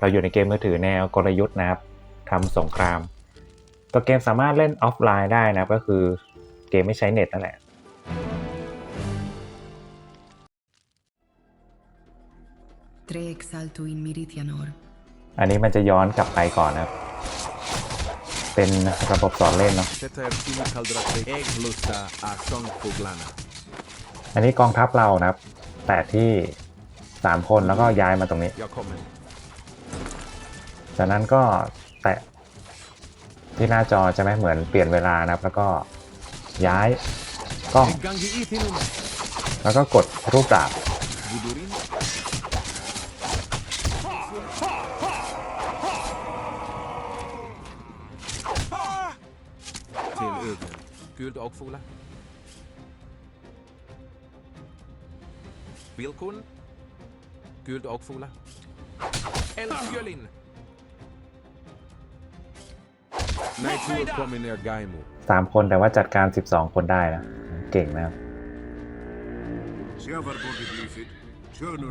เราอยู่ในเกมมือถือแนวกลยุทธ์นะครับทำสงคราม ตัวเกมสามารถเล่นออฟไลน์ได้นะครับก็คือเกมไม่ใช้เน็ตนั่นแหละ Tre exalto in Meridianor. อันนี้มันจะย้อนกลับไปก่อนนะครับเป็นระบบสอนเล่นเนาะ Tätä Ertimi Kaldrak Eg lusta a Song Fuglana. อันนี้กองทัพเรานะครับ แต่ที่สามคนแล้วก็ย้ายมาตรงนี้ Jag kommer. จากนั้นก็แตะที่หน้าจอจะไม่เหมือนเปลี่ยนเวลานะครับ แล้วก็ย้ายกล้อง แล้วก็กดรูปดาบกิลด์ออกฟูละวิลคุณกิลด์ออกฟูละเอลฟิลิน สามคนแต่ว่าจัดการ 12 คนได้นะเก่งนะครับ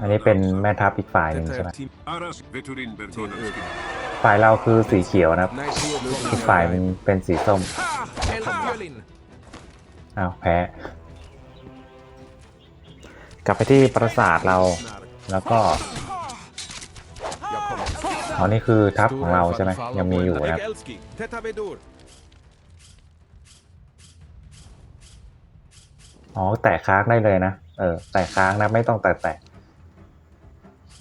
อันนี้เป็นแม่ทัพอีกฝ่ายหนึ่ง Tätä ใช่ไหม Ertimi Aras veturin till Bertonavski. ögonen. ฝ่ายเราคือสีเขียวนะครับ Nej, tur อีก kommer ฝ่าย ner มัน Gaimo. เป็นสีส้ม Eldfjölin. อ้าวแพ้ กลับไปที่ปราสาทเราแล้วก็ Jag kommer. อ๋อนี่คือทัพของเราใช่ไหมยังมีอยู่นะครับ Egelski, Täta Vedur. อ๋อแตะค้างได้เลยนะเออแตะค้างนะไม่ต้องแตะแตะ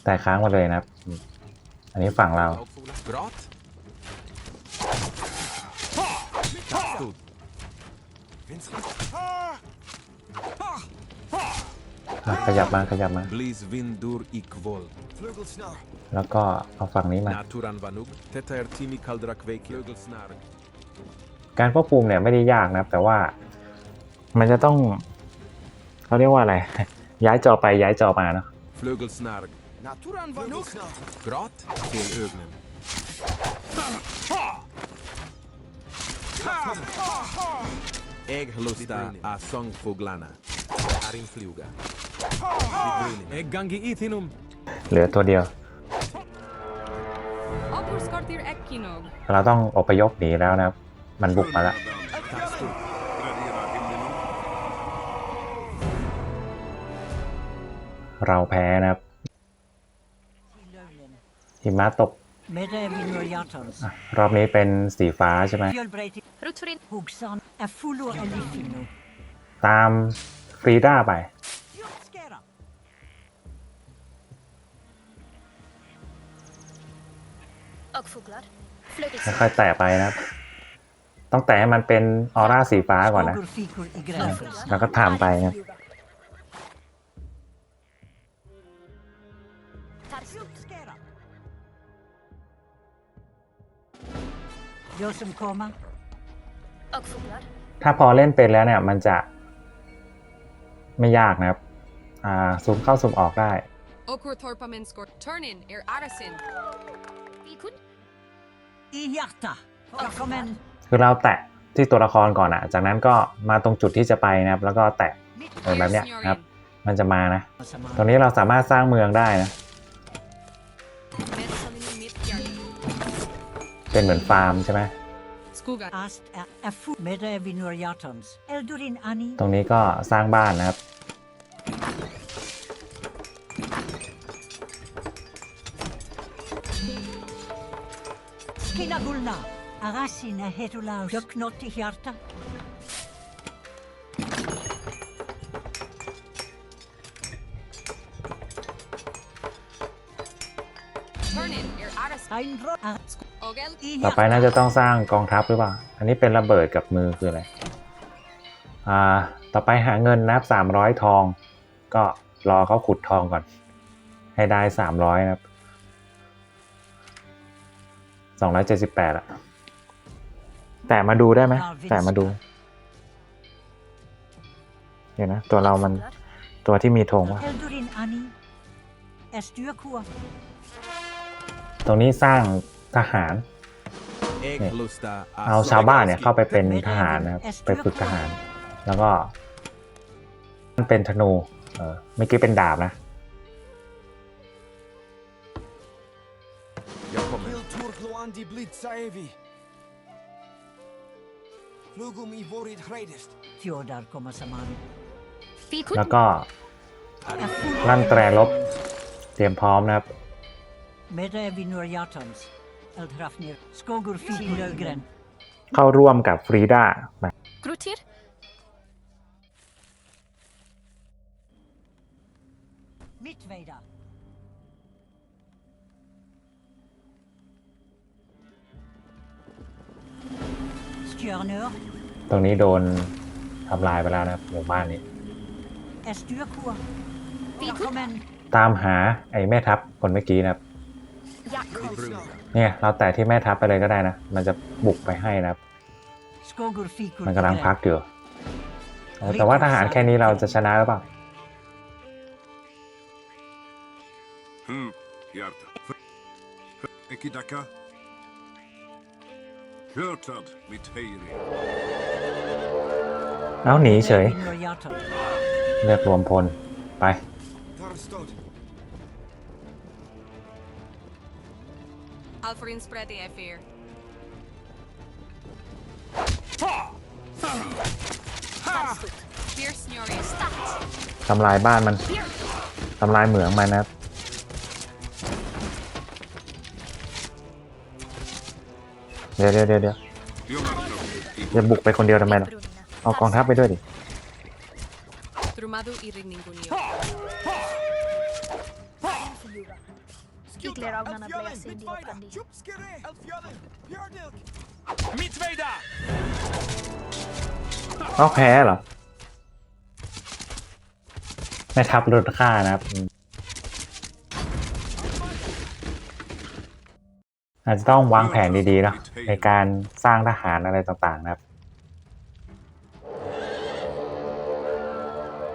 แตะค้างมาเลยนะครับอืมอันนี้ฝั่งเรา Grat. Stod. อะขยับมาขยับมา Blis Vindur Ikvol. แล้วก็เอาฝั่งนี้มา Naturan Vanug. Täta Ertimi Kaldrak Veik Lögelsnar. การควบคุมเนี่ยไม่ได้ยากนะครับ แต่ว่ามันจะต้องเขาเรียกว่าอะไร ย้ายจอไปย้ายจอมาเนาะ Flögelsnarg. Naturan Vanuk. Grat. Till ögonen. Äg lusta a sångfåglarna. Arin fluga. Äggangi itinum. เหลือตัวเดียว Apur skartir ekkinog. เราต้องอพยพหนีแล้วนะครับ มันบุกมาแล้ว เราแพ้นะครับหิมะตก Middag Vinoriatans. อะรอบนี้เป็นสีฟ้าใช่ไหม Fjölbreit Rutrin. Hugsan är fullo elifino. ตามฟรีด้าไป ค่อยๆแตะไปนะครับ ต้องแตะให้มันเป็นออร่าสีฟ้าก่อนนะ Fågor fikor i gräset. แล้วก็ทำไปนะครับ Skera. Jag som komma. Och fåglar. ถ้าพอเล่นเป็นแล้วเนี่ย มันจะ ไม่ยากนะครับ อ่าซูมเข้าซูมออกได้ Okur torpamen skor. Turnin er arasin. Vilkon. คือเราแตะที่ตัวละครก่อนอะจากนั้นก็มาตรงจุดที่จะไปนะครับ แล้วก็แตะเออแบบเนี้ยนะครับ มันจะมานะ ตรงนี้เราสามารถสร้างเมืองได้นะ Metsalini mitt jarni. เป็นเหมือนฟาร์มใช่ไหม Skoga. ast är är full. Middag Vinoriatans. Eldurin Ani. ตรงนี้ก็สร้างบ้านนะครับ Skina gulna. Arasin är hetulaus. Jag knott i hjärta. Turnin er arasin. Einrå. Ar- Ogel. I ต่อไปน่า hjärta. จะต้องสร้างกองทัพหรือเปล่า อันนี้เป็นระเบิดกับมือคืออะไร อ่า ต่อไปหาเงินนะครับสามร้อยทอง ก็รอเขาขุดทองก่อน ให้ได้สามร้อยนะครับ สองร้อยเจ็ดสิบแปดอะแต่มาดูได้ไหมแต่มาดู เดี๋ยวนะ ตัวเรามันตัวที่มีธงว่า Eldurin Ani. Är styrkor. ตรงนี้สร้างทหารเอาชาวบ้านเนี่ยเข้าไปเป็นทหารนะครับ ไปฝึกทหาร แล้วก็ มันเป็นธนู เออเมื่อกี้เป็นดาบนะ Turkluandi Blitzaevi. Flugum i vorit hreidest. Theodor kommer saman. ฟีคุณแล้วก็ลั่นแตรลบ เตรียมพร้อมนะครับ Mede Vinoriatons. Eldrafnir. Skogur Fik Lövgren. เข้าร่วมกับฟรีดากรูทิร Mittveida. Stjörnur. ตรงนี้โดนทำลายไปแล้วนะครับหมู่บ้านนี้ Estyrkur. ฟีคุณ Välkommen. ตามหาไอ้แม่ทัพคนเมื่อกี้นะครับยักษ์ I Brunna. เนี่ยเราแตะที่แม่ทัพไปเลยก็ได้นะ มันจะบุกไปให้นะครับ Skogur Fikur มันกำลังพักอยู่เออแต่ว่าทหารแค่นี้เราจะชนะหรือเปล่า Hm, hjärta. Ekidaka. Hörtad, mitt heiri. เอ้าหนีเฉย Vinoriatons. เลือกรวมพล ไป Tarstod. Alforin spread the fear. ตัดสุด Fierce Snorri. ตัดทำลายบ้านมันเบียร์ทำลายเหมืองมันนะครับ เดี๋ยวเดี๋ยวเดี๋ยวเดี๋ยว Jomarno. อย่าบุกไปคนเดียวทำไมล่ะบรูนินะเอากองทัพไปด้วยดิ Trumadu i Rinningunio. อีกเลราวนานาเบลซินดีปันดี Tjupskere. Elfjölen. Björdilk. เอาแพ้เหรอแม่ทัพลดค่านะครับ อืมอาจจะต้องวางแผนดีๆเนาะในการสร้างทหารอะไรต่างๆนะครับ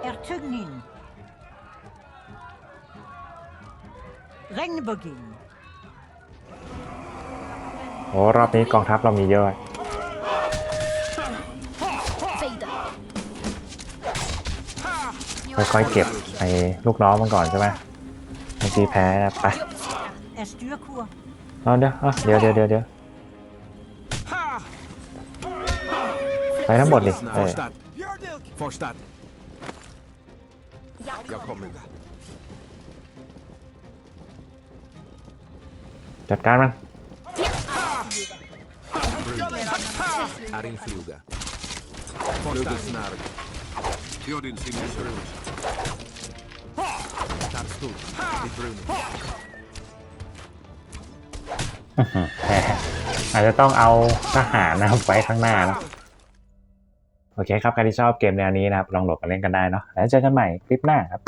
Ertugnin. Regnbugin. โอ้รอบนี้กองทัพเรามีเยอะเฟเดอร์ค่อยๆเก็บไอ้ลูกน้องมันก่อนใช่ไหมบางทีแพ้นะไป Estyrkur. เอาเดี๋ยวเอาเดี๋ยวเดี๋ยวเดี๋ยวเดี๋ยวไปทั้งหมดดิเออ Forstad. Björdilk. Forstad. ยักษ์ Jag kommer. จัดการมัน Är in fluga. Flugesnark. Theodin Simrisrud. Tarstod. อาจจะต้องเอาทหารนะครับไว้ข้างหน้าเนะโอเคครับใครที่ชอบเกมแนวนี้นะครับลองโหลดมาเล่นกันได้เนาะแล้วเจอกันใหม่คลิปหน้าครับ